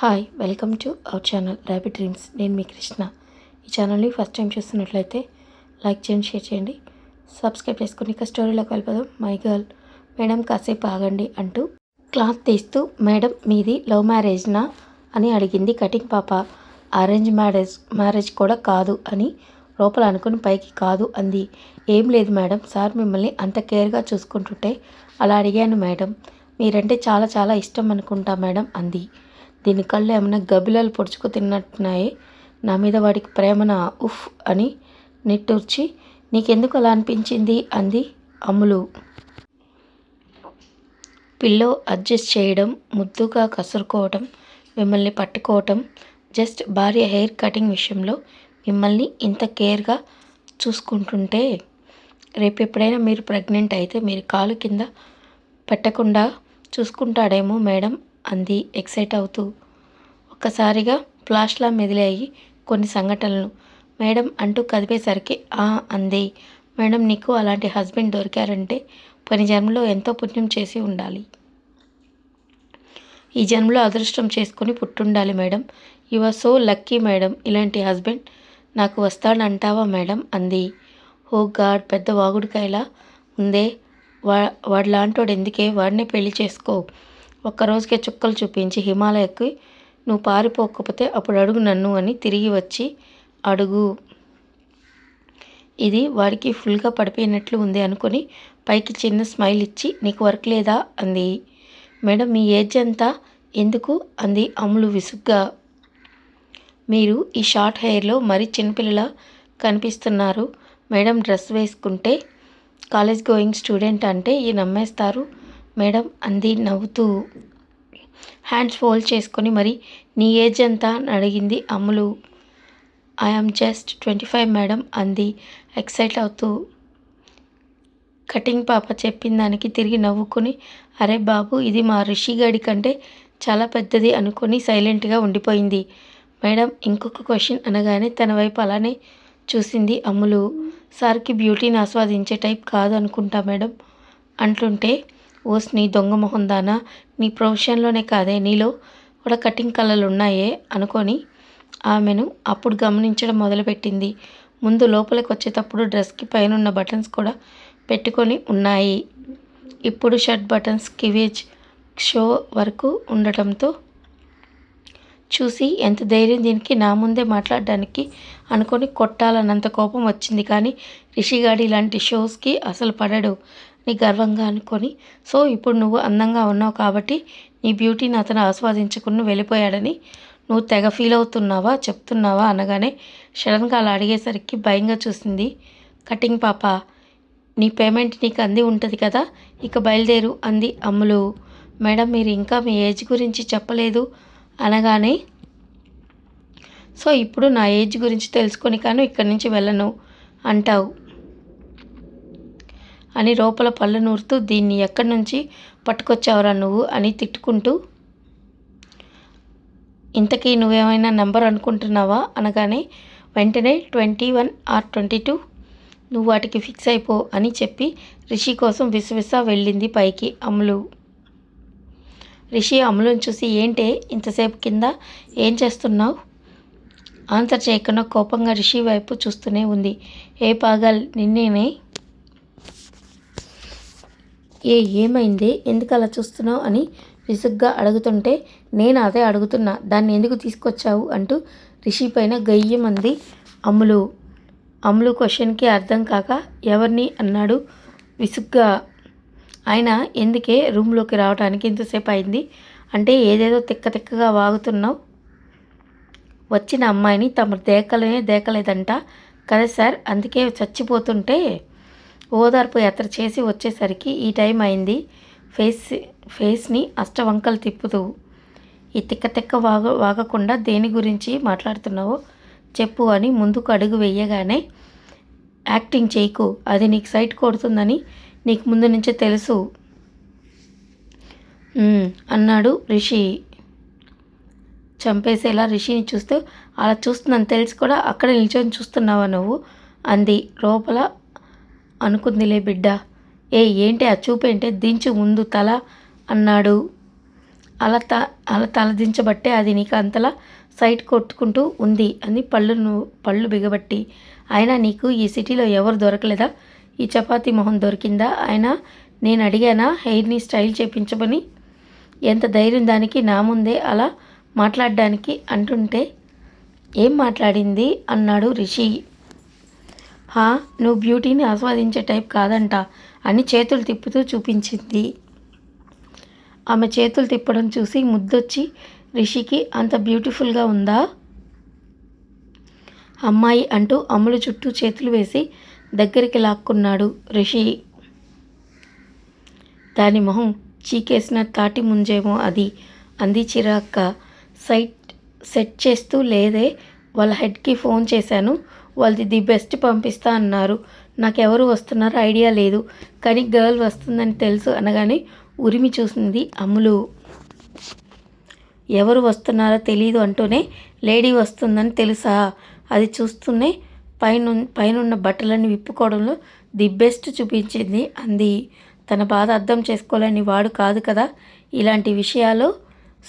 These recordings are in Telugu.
Hi welcome to our channel rapid dreams. నేను మీ కృష్ణ. ఈ ఛానల్ని ఫస్ట్ టైం చూస్తున్నట్లయితే లైక్ చేయండి షేర్ చేయండి. సబ్స్క్రైబ్ చేసుకుని ఇక స్టోరీలోకి వెళ్ళిపోదాం. మై గర్ల్ మేడం కాసేపు ఆగండి అంటూ క్లాత్ తీస్తూ మేడం మీది లవ్ మ్యారేజ్నా అని అడిగింది కటింగ్ పాప. అరేంజ్ మ్యారేజ్ మ్యారేజ్ కూడా కాదు అని లోపల అనుకుని పైకి కాదు అంది. ఏం లేదు మేడం సార్ మిమ్మల్ని అంత కేర్గా చూసుకుంటుంటే అలా అడిగాను మేడం. మీరంటే చాలా చాలా ఇష్టం అనుకుంటా మేడం అంది. దీని కళ్ళు ఏమైనా గబిలాలు పొడుచుకు తిన్నట్టున్నాయి? నా మీద వాడికి ప్రేమన? ఉఫ్ అని నిట్టూర్చి నీకెందుకు అలా అనిపించింది? అంది అమ్ములు. పిల్లో అడ్జస్ట్ చేయడం ముద్దుగా కసురుకోవటం మిమ్మల్ని పట్టుకోవటం జస్ట్ భార్య హెయిర్ కటింగ్ విషయంలో మిమ్మల్ని ఇంత కేర్గా చూసుకుంటుంటే రేపు ఎప్పుడైనా మీరు ప్రెగ్నెంట్ అయితే మీరు కాలు కింద పెట్టకుండా చూసుకుంటాడేమో మేడం అంది ఎక్సైట్ అవుతూ. ఒక్కసారిగా ఫ్లాష్లా మెదిలాయి కొన్ని సంఘటనలు. మేడం అంటూ కదిపేసరికి ఆ అంది. మేడం నీకు అలాంటి హస్బెండ్ దొరికారంటే పని జన్మలో ఎంతో పుణ్యం చేసి ఉండాలి. ఈ జన్మలో అదృష్టం చేసుకుని పుట్టుండాలి madam. You are so lucky madam. ఇలాంటి హస్బెండ్ నాకు వస్తాడంటావా మేడం? అంది. ఓ గాడ్ పెద్ద వాగుడికాయలా ఉందే. వా వాడు లాంటోడు ఎందుకే వాడినే పెళ్ళి చేసుకో? ఒక్కరోజుకే చుక్కలు చూపించి హిమాలయకి నువ్వు పారిపోకపోతే అప్పుడు అడుగు నన్ను అని తిరిగి వచ్చి అడుగు. ఇది వాడికి ఫుల్గా పడిపోయినట్లు ఉంది అనుకొని పైకి చిన్న స్మైల్ ఇచ్చి నీకు వర్క్ లేదా? అంది. మేడం మీ ఏజ్ అంతా ఎందుకు? అంది అమ్ములు విసుగ్గా. మీరు ఈ షార్ట్ హెయిర్లో మరీ చిన్నపిల్లల కనిపిస్తున్నారు. మేడం డ్రెస్ వేసుకుంటే కాలేజ్ గోయింగ్ స్టూడెంట్ అంటే ఈ నమ్మేస్తారు. మేడం అంది నవ్వుతూ. హ్యాండ్స్ ఫోల్డ్ చేసుకొని మరి నీ ఏజ్ ఎంత? అని అడిగింది Ammulu. I am just twenty five madam అంది ఎక్సైట్ అవుతూ. కటింగ్ పాప చెప్పిన దానికి తిరిగి నవ్వుకొని అరే బాబు ఇది మా రిషిగాడి కంటే చాలా పెద్దది అనుకొని సైలెంట్గా ఉండిపోయింది. మేడం ఇంకొక క్వశ్చన్ అనగానే తన వైపు అలానే చూసింది అమ్ములు. సార్కి బ్యూటీని ఆస్వాదించే టైప్ కాదు అనుకుంటా మేడం అంటుంటే ఓస్ నీ దొంగ మొహందానా నీ ప్రొఫెషన్లోనే కాదే నీలో? కూడా కటింగ్ కళలు ఉన్నాయే అనుకొని ఆమెను అప్పుడు గమనించడం మొదలుపెట్టింది. ముందు లోపలికి వచ్చేటప్పుడు డ్రెస్కి పైన బటన్స్ కూడా పెట్టుకొని ఉన్నాయి. ఇప్పుడు షర్ట్ బటన్స్ కివేజ్ షో వరకు ఉండటంతో చూసి ఎంత ధైర్యం దీనికి? నా ముందే మాట్లాడడానికి అనుకొని కొట్టాలన్నంత కోపం వచ్చింది. కానీ రిషిగాడి ఇలాంటి షోస్కి అసలు పడడు. నీ గర్వంగా అనుకొని. సో ఇప్పుడు నువ్వు అందంగా ఉన్నావు కాబట్టి నీ బ్యూటీని అతను ఆస్వాదించుకుని వెళ్ళిపోయాడని నువ్వు తెగ ఫీల్ అవుతున్నావా చెప్తున్నావా అనగానే సడన్గా అలా అడిగేసరికి భయంగా చూసింది. కటింగ్ పాప నీ పేమెంట్ నీకు అంది ఉంటుంది కదా ఇక బయలుదేరు అంది అమ్ములు. మేడం మీరు ఇంకా మీ ఏజ్ గురించి చెప్పలేదు అనగానే సో ఇప్పుడు నా ఏజ్ గురించి తెలుసుకొని కాను ఇక్కడి నుంచి వెళ్ళను అంటావు. అని లోపల పళ్ళు నూరుతూ దీన్ని ఎక్కడి నుంచి పట్టుకొచ్చావురా నువ్వు అని తిట్టుకుంటూ ఇంతకీ నువ్వేమైనా నెంబర్ అనుకుంటున్నావా? అనగానే వెంటనే twenty one or twenty two. నువ్వు వాటికి ఫిక్స్ అయిపో అని చెప్పి రిషి కోసం విసవిస వెళ్ళింది పైకి అమ్ములు. రిషి అమ్ములను చూసి ఏంటే ఇంతసేపు కింద ఏం చేస్తున్నావు? ఆన్సర్ చేయకుండా కోపంగా రిషి వైపు చూస్తూనే ఉంది. ఏ పాగల్ నిన్నేనే ఏ ఏమైంది? ఎందుకు అలా చూస్తున్నావు? అని విసుగ్గా అడుగుతుంటే నేను అదే అడుగుతున్నా. దాన్ని ఎందుకు తీసుకొచ్చావు? అంటూ రిషి పైన గయ్యమంది అమ్ములు. అమ్ములు క్వశ్చన్కి అర్థం కాక ఎవరిని అన్నాడు విసుగ్గా. ఆయన ఎందుకే రూమ్లోకి రావడానికి ఎంతసేపు అయింది? అంటే ఏదేదో తిక్క తిక్కగా వాగుతున్నావు? వచ్చిన అమ్మాయిని తమ దేకలనే దేకలేదంట కదా సార్. అందుకే చచ్చిపోతుంటే ఓదార్పు యాత్ర చేసి వచ్చేసరికి ఈ టైం అయింది. ఫేస్ ఫేస్ని అష్టవంకలు తిప్పుతూ ఈ తిక్క తిక్క వాగ వాగకుండా దేని గురించి మాట్లాడుతున్నావో చెప్పు అని ముందుకు అడుగు వేయగానే యాక్టింగ్ చేయకు అది నీకు సైట్ కొడుతుందని నీకు ముందు నుంచే తెలుసు. అన్నాడు రిషి. చంపేసేలా రిషిని చూస్తూ అలా చూస్తున్నాను తెలిసి కూడా అక్కడ నిల్చొని చూస్తున్నావా నువ్వు? అంది. లోపల అనుకుందిలే బిడ్డ. ఏ ఏంటి ఆ చూపేంటే దించు ముందు తల అన్నాడు. అలా త అలా తలదించబట్టే అది నీకు అంతలా సైట్ కొట్టుకుంటూ ఉంది అని పళ్ళు నువ్వు పళ్ళు బిగబట్టి. అయినా నీకు ఈ సిటీలో ఎవరు దొరకలేదా? ఈ చపాతీ మొహం దొరికిందా? అయినా నేను అడిగానా హెయిర్ని స్టైల్ చేపించమని? ఎంత ధైర్యం దానికి నా ముందే అలా మాట్లాడడానికి అంటుంటే? ఏం మాట్లాడింది? అన్నాడు రిషి. హా నువ్వు బ్యూటీని ఆస్వాదించే టైప్ కాదంట అని చేతులు తిప్పుతూ చూపించింది. ఆమె చేతులు తిప్పడం చూసి ముద్దొచ్చి రిషికి అంత బ్యూటిఫుల్గా ఉందా? అమ్మాయి అంటూ అమ్ములు చుట్టూ చేతులు వేసి దగ్గరికి లాక్కున్నాడు రిషి. దాని మొహం చీకేసిన తాటి ముంజేమో అది అంది చిరాక్క సైట్ సెట్ చేస్తూ లేదే వాళ్ళ హెడ్కి ఫోన్ చేశాను వాళ్ళది ది బెస్ట్ పంపిస్తా అన్నారు. నాకెవరు వస్తున్నారో ఐడియా లేదు. కానీ గర్ల్ వస్తుందని తెలుసు అనగానే ఉరిమి చూసింది అమ్ములు. ఎవరు వస్తున్నారో తెలీదు అంటూనే లేడీ వస్తుందని తెలుసా? అది చూస్తూనే పైన పైనున్న బట్టలన్నీ విప్పుకోవడంలో ది బెస్ట్ చూపించింది అంది. తన బాధ అర్థం చేసుకోలేని వాడు కాదు కదా ఇలాంటి విషయాలు?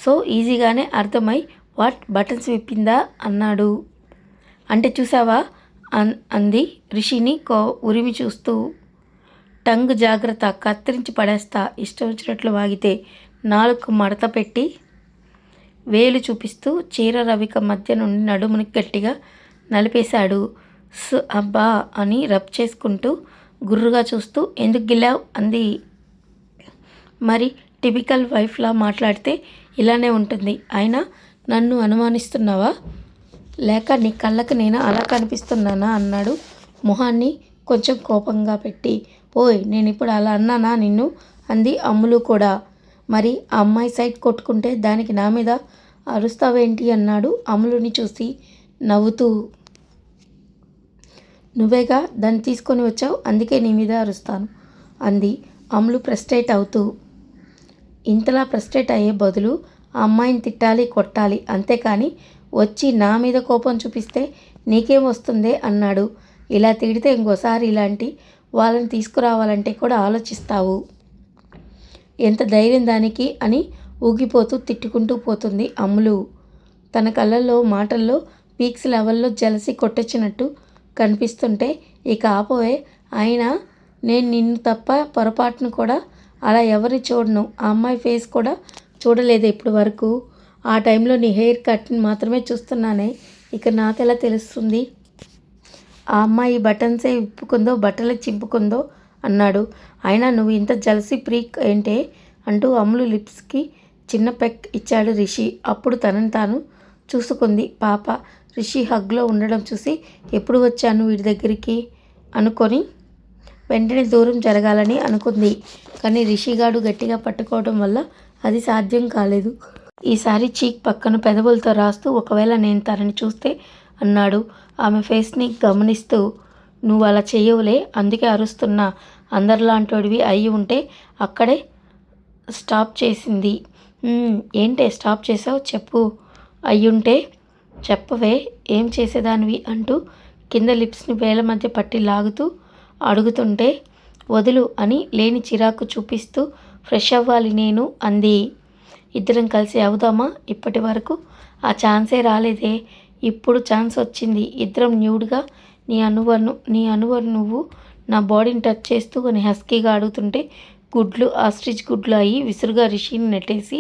సో ఈజీగానే అర్థమై వాట్ బటన్స్ విప్పిందా? అన్నాడు. అంటే చూసావా? అంది. రిషిని కో ఉరిమి చూస్తూ టంగ్ జాగ్రత్త కత్తిరించి పడేస్తా ఇష్టం వచ్చినట్లు వాగితే నాలుగు మడత పెట్టి వేలు చూపిస్తూ చీర రవిక మధ్య నుండి నడుముని గట్టిగా నలిపేశాడు. స్ అబ్బా అని రబ్ చేసుకుంటూ గుర్రుగా చూస్తూ ఎందుకు గిల్లావు? అంది. మరి టిపికల్ వైఫ్లా మాట్లాడితే ఇలానే ఉంటుంది. అయినా నన్ను అనుమానిస్తున్నావా? లేక నీ కళ్ళకు నేను అలా కనిపిస్తున్నానా? అన్నాడు మొహాన్ని కొంచెం కోపంగా పెట్టి. ఓయ్ నేను ఇప్పుడు అలా అన్నానా నిన్ను? అంది అమ్ములు కూడా. మరి ఆ అమ్మాయి సైట్ కొట్టుకుంటే దానికి నా మీద అరుస్తావేంటి? అన్నాడు అమ్ములుని చూసి నవ్వుతూ. నువ్వేగా దాన్ని తీసుకొని వచ్చావు? అందుకే నీ మీద అరుస్తాను అంది అమ్ములు ప్రస్టేట్ అవుతూ. ఇంతలా ఫ్రస్ట్రేట్ అయ్యే బదులు ఆ అమ్మాయిని తిట్టాలి కొట్టాలి అంతేకాని వచ్చి నా మీద కోపం చూపిస్తే నీకేం వస్తుందే అన్నాడు. ఇలా తిడితే ఇంకోసారి ఇలాంటి వాళ్ళని తీసుకురావాలంటే కూడా ఆలోచిస్తావు. ఎంత ధైర్యం దానికి అని ఊగిపోతూ తిట్టుకుంటూ పోతుంది అమ్ములు. తన కళ్ళల్లో మాటల్లో పీక్స్ లెవెల్లో జలసి కొట్టొచ్చినట్టు కనిపిస్తుంటే ఇక ఆపోయే అయినా నేను నిన్ను తప్ప పొరపాటును కూడా అలా ఎవరిని చూడను. ఆ అమ్మాయి ఫేస్ కూడా చూడలేదు ఇప్పటి వరకు. ఆ టైంలో నీ హెయిర్ కట్ని మాత్రమే చూస్తున్నానే. ఇక నాకెలా తెలుస్తుంది? ఆ అమ్మాయి బటన్సే విప్పుకుందో బట్టలు చింపుకుందో అన్నాడు. అయినా నువ్వు ఇంత జలసి ప్రీక్ ఏంటే అంటూ అమ్ములు లిప్స్కి చిన్న పెక్ ఇచ్చాడు రిషి. అప్పుడు తనని తాను చూసుకుంది. పాప రిషి హగ్లో ఉండడం చూసి ఎప్పుడు వచ్చాను వీడి దగ్గరికి? అనుకొని వెంటనే దూరం జరగాలని అనుకుంది. కానీ రిషిగాడు గట్టిగా పట్టుకోవడం వల్ల అది సాధ్యం కాలేదు. ఈసారి చీక్ పక్కన పెదవులతో రాస్తూ ఒకవేళ నేను తనని చూస్తే అన్నాడు. ఆమె ఫేస్ని గమనిస్తూ నువ్వు అలా చేయవులే అందుకే అరుస్తున్నా. అందరిలాంటివి అయి ఉంటే అక్కడే స్టాప్ చేసింది. ఏంటే స్టాప్ చేసావు? చెప్పు. అయ్యుంటే చెప్పవే ఏం చేసేదానివి? అంటూ కింద లిప్స్ని వేల మధ్య పట్టి లాగుతూ అడుగుతుంటే వదులు అని లేని చిరాకు చూపిస్తూ ఫ్రెష్ అవ్వాలి నేను అంది. ఇద్దరం కలిసి అవుదామా? ఇప్పటి వరకు ఆ ఛాన్సే రాలేదే. ఇప్పుడు ఛాన్స్ వచ్చింది. ఇద్దరం న్యూడ్గా నీ అనువర్ను నీ అనువను నువ్వు నా బాడీని టచ్ చేస్తూ కొన్ని హస్కీగా అడుగుతుంటే గుడ్లు ఆస్ట్రిచ్ గుడ్లు అయ్యి విసురుగా రిషిని నెట్టేసి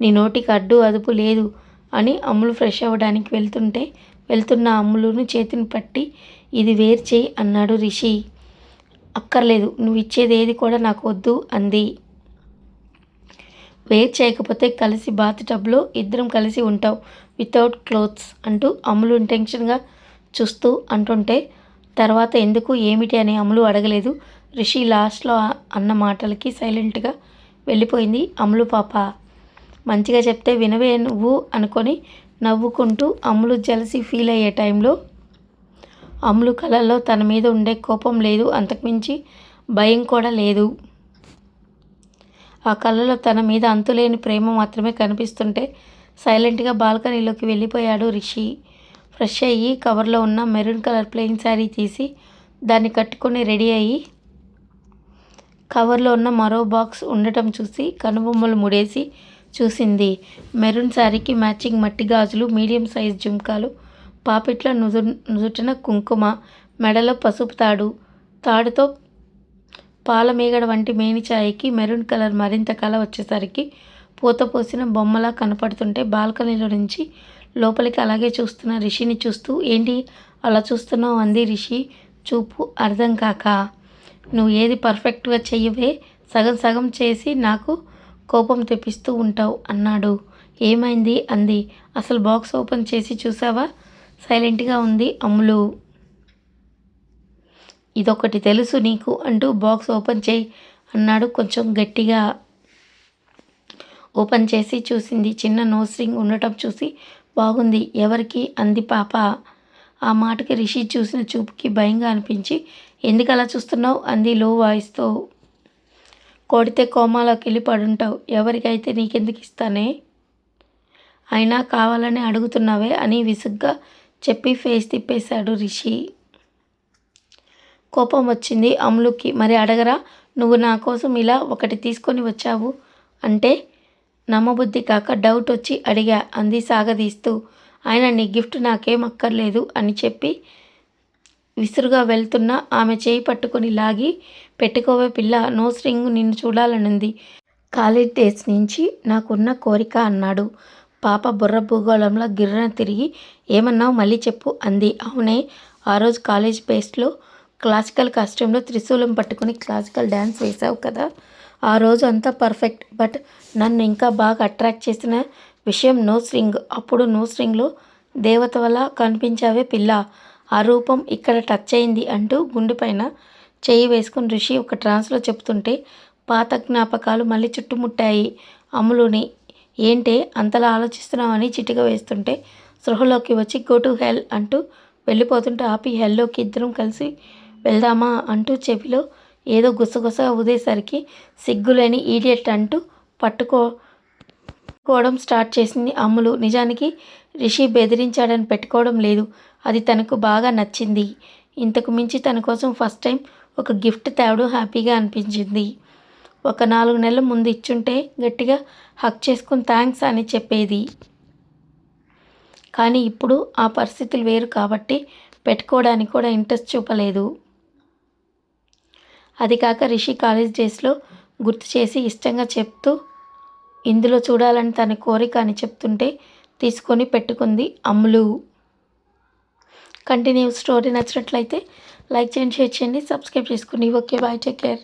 నీ నోటికి అడ్డు అదుపు లేదు అని అమ్ములు ఫ్రెష్ అవ్వడానికి వెళ్తుంటే వెళ్తున్న అమ్ములును చేతిని పట్టి ఇది వేరు చేయి అన్నాడు రిషి. అక్కర్లేదు. నువ్వు ఇచ్చేది ఏది కూడా నాకు వద్దు అంది. వేర్ చేయకపోతే కలిసి బాత్ టబ్లో ఇద్దరం కలిసి ఉంటాం. వితౌట్ క్లోత్స్ అంటూ అమ్ములు ఇంటెన్షన్గా చూస్తూ అంటుంటే తర్వాత ఎందుకు ఏమిటి అని అమ్ములు అడగలేదు. రిషి లాస్ట్లో అన్న మాటలకి సైలెంట్గా వెళ్ళిపోయింది. అమ్ములు పాప మంచిగా చెప్తే వినవే నువ్వు అనుకొని నవ్వుకుంటూ అమ్ములు జలసి ఫీల్ అయ్యే టైంలో అమ్ములు కళల్లో తన మీద ఉండే కోపం లేదు. అంతకుమించి భయం కూడా లేదు. ఆ కళ్ళలో తన మీద అంతులేని ప్రేమ మాత్రమే కనిపిస్తుంటే సైలెంట్గా బాల్కనీలోకి వెళ్ళిపోయాడు రిషి. ఫ్రెష్ అయ్యి కవర్లో ఉన్న మెరూన్ కలర్ ప్లెయిన్ శారీ తీసి దాన్ని కట్టుకొని రెడీ అయ్యి కవర్లో ఉన్న మరో బాక్స్ ఉండటం చూసి కనుబొమ్మలు ముడేసి చూసింది. మెరూన్ శారీకి మ్యాచింగ్ మట్టి గాజులు మీడియం సైజ్ జుంకాలు పాపిట్ల నుదు నుదుటిన కుంకుమ మెడలో పసుపు తాడు తాడుతో పాలమేగడ వంటి మేనిచాయికి మెరూన్ కలర్ మరింత కళ వచ్చేసరికి పూత పోసిన బొమ్మలా కనపడుతుంటే బాల్కనీలో నుంచి లోపలికి అలాగే చూస్తున్న రిషిని చూస్తూ ఏంటి? అలా చూస్తున్నావు అంది రిషి. చూపు అర్థం కాక నువ్వు ఏది పర్ఫెక్ట్గా చెయ్యవే. సగం సగం చేసి నాకు కోపం తెప్పిస్తూ ఉంటావు అన్నాడు. ఏమైంది? అంది. అసలు బాక్స్ ఓపెన్ చేసి చూసావా? సైలెంట్గా ఉంది అమ్ములు. ఇదొకటి తెలుసు నీకు అంటూ బాక్స్ ఓపెన్ చేయి అన్నాడు కొంచెం గట్టిగా. ఓపెన్ చేసి చూసింది చిన్న నోస్ రింగ్ ఉండటం చూసి బాగుంది ఎవరికి? అంది పాప. ఆ మాటకి రిషి చూసిన చూపుకి భయంగా అనిపించి ఎందుకు అలా చూస్తున్నావు? అంది లో వాయిస్తో కొడితే కోమాలోకి వెళ్ళి పడుంటావు ఎవరికైతే నీకెందుకు ఇస్తానే? అయినా కావాలని అడుగుతున్నావే అని విసుగ్గా చెప్పి ఫేస్ తిప్పేశాడు రిషి. కోపం వచ్చింది అమ్లుకి మరి అడగరా నువ్వు నా కోసం ఇలా ఒకటి తీసుకొని వచ్చావు? అంటే నమ్మబుద్ధి కాక డౌట్ వచ్చి అడిగా. అంది సాగదీస్తూ. ఆయన నీ గిఫ్ట్ నాకేం అక్కర్లేదు అని చెప్పి విసురుగా వెళ్తున్న ఆమె చేయి పట్టుకొని లాగి పెట్టుకోవే పిల్ల నోస్ రింగ్ నిన్ను చూడాలనుంది. కాలేజ్ డేస్ నుంచి నాకున్న కోరిక అన్నాడు. పాప బుర్ర భూగోళంలో గిర్రన తిరిగి ఏమన్నావు మళ్ళీ చెప్పు అంది. అవునే ఆ రోజు కాలేజ్ బేస్లో క్లాసికల్ కాస్ట్యూమ్లో త్రిశూలం పట్టుకుని క్లాసికల్ డ్యాన్స్ వేసావు కదా. ఆ రోజు అంతా పర్ఫెక్ట్. బట్ నన్ను ఇంకా బాగా అట్రాక్ట్ చేసిన విషయం నో స్ట్రింగ్. అప్పుడు నో స్ట్రింగ్లో దేవత వల్ల కనిపించావే పిల్ల. ఆ రూపం ఇక్కడ టచ్ అయింది అంటూ గుండెపైన చేయి వేసుకుని ఋషి ఒక ట్రాన్స్లో చెప్తుంటే పాత జ్ఞాపకాలు మళ్ళీ చుట్టుముట్టాయి. అమ్ములుని ఏంటే అంతలా ఆలోచిస్తున్నామని చిటిక వేస్తుంటే సృహలోకి వచ్చి గో టు హెల్ అంటూ వెళ్ళిపోతుంటే ఆపి హెల్లోకి ఇద్దరం కలిసి వెళ్దామా అంటూ చెవిలో ఏదో గుసగుసగా ఊదేసరికి సిగ్గులేని ఈడియట్ అంటూ పట్టుకో కోవడం స్టార్ట్ చేసింది అమ్ములు. నిజానికి రిషి బెదిరించాడని పెట్టుకోవడం లేదు. అది తనకు బాగా నచ్చింది. ఇంతకు మించి తన కోసం ఫస్ట్ టైం ఒక గిఫ్ట్ తేవడం హ్యాపీగా అనిపించింది. ఒక నాలుగు నెలల ముందు ఇచ్చుంటే గట్టిగా హక్ చేసుకుని థ్యాంక్స్ అని చెప్పేది. కానీ ఇప్పుడు ఆ పరిస్థితులు వేరు కాబట్టి పెట్టుకోవడానికి కూడా ఇంట్రెస్ట్ చూపలేదు. అది కాక రిషి కాలేజ్ డేస్లో గుర్తు చేసి ఇష్టంగా చెప్తూ ఇందులో చూడాలని తన కోరిక అని చెప్తుంటే తీసుకొని పెట్టుకుంది అమ్ములు. కంటిన్యూ స్టోరీ నచ్చినట్లయితే లైక్ చేయండి షేర్ చేయండి సబ్స్క్రైబ్ చేసుకుని ఓకే బాయ్ టేక్ కేర్.